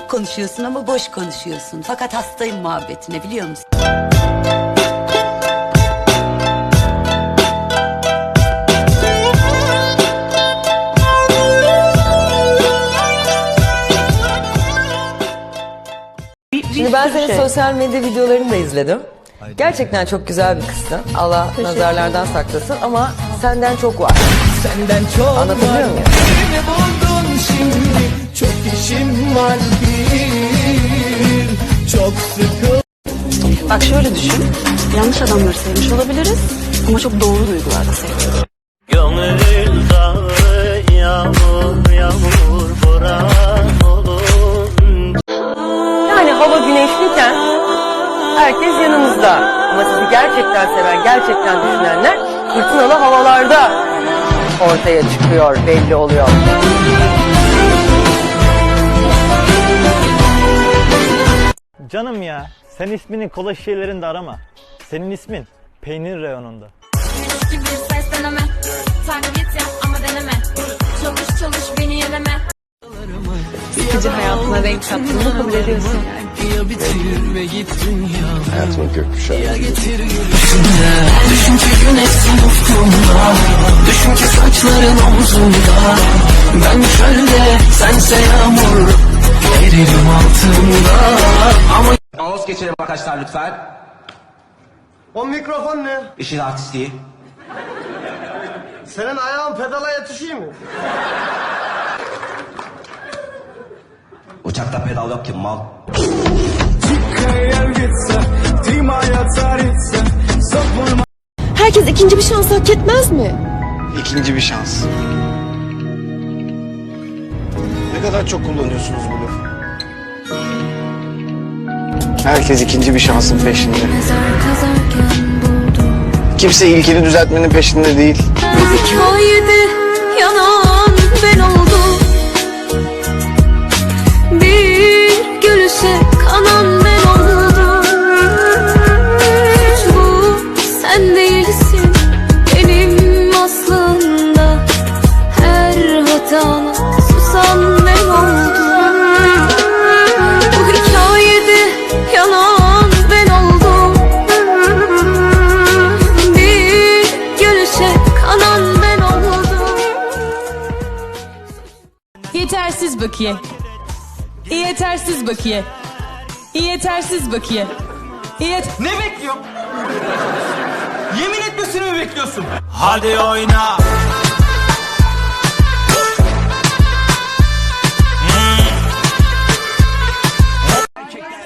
Çok konuşuyorsun ama boş konuşuyorsun. Fakat hastayım muhabbetine biliyor musun? Şimdi ben senin sosyal medya videolarını da izledim. Gerçekten çok güzel bir kızsın. Allah nazarlardan saklasın ama senden çok var. Senden çok Anlatabiliyor var. muyum? Beni buldun şimdi Var bir Çok sıkı Bak şöyle düşün. Yanlış adamları sevmiş olabiliriz ama çok doğru duygularda sevdik. Gönül dağı yağmur yağmur boran olun Yani hava güneşliyken herkes yanımızda. Ama sizi gerçekten seven, gerçekten düşünenler fırtınalı havalarda ortaya çıkıyor, belli oluyor. Canım ya, sen ismini kola şişelerinde arama. Senin ismin peynir reyonunda. gibi sesleneme Takip yap ama deneme Çalış çalış beni yeneme Sıkıcı hayatına renk kattığını kabul ediyorsun yani. Ya bitir ve git dünya Hayatımın gökkuşağı. Ya getir gülüşünde Düşün ki güneşsin ufkumda Düşün ki saçların omzumda Ben çölde sense yağmur Eririm altında Ama Anons geçelim arkadaşlar lütfen. O mikrofon ne? İşin artistliği. Senin ayağın pedala yetişiyor mu? Uçakta pedal yok ki mal. Herkes ikinci bir şans hak etmez mi? İkinci bir şans. Ne kadar çok kullanıyorsunuz bu lafı? Herkes ikinci bir şansın peşinde. Kimse ilkini düzeltmenin peşinde değil. Hikayede yanan ben oldum Yetersiz bakiye. Yetersiz bakiye. Yetersiz bakiye. Yet Ne bekliyorsun? Yemin etmesini mi bekliyorsun? Hadi oyna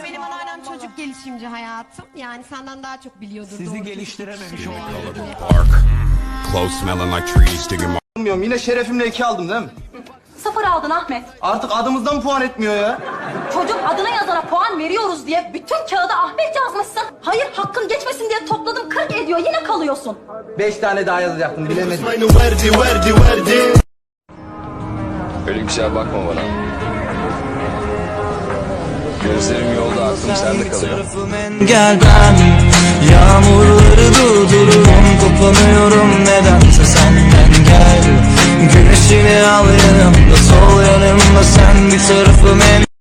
Benim anneannem çocuk gelişimci hayatım. Yani senden daha çok biliyordur. Sizi geliştirememiş Clothes smelling like trees, digging my Bilmiyorum yine şerefimle iki aldım değil mi? Sıfır aldın Ahmet. Artık adımızdan puan etmiyor ya. Çocuk adına yazana puan veriyoruz diye bütün kağıda Ahmet yazmışsın. Hayır hakkın geçmesin diye topladım 40 ediyor yine kalıyorsun. Beş tane daha yazacaktım bilemedim. Öyle güzel bakma bana. Gözlerim yolda, aklım sende kalıyor. Gel ben Yağmurları gel Güneşini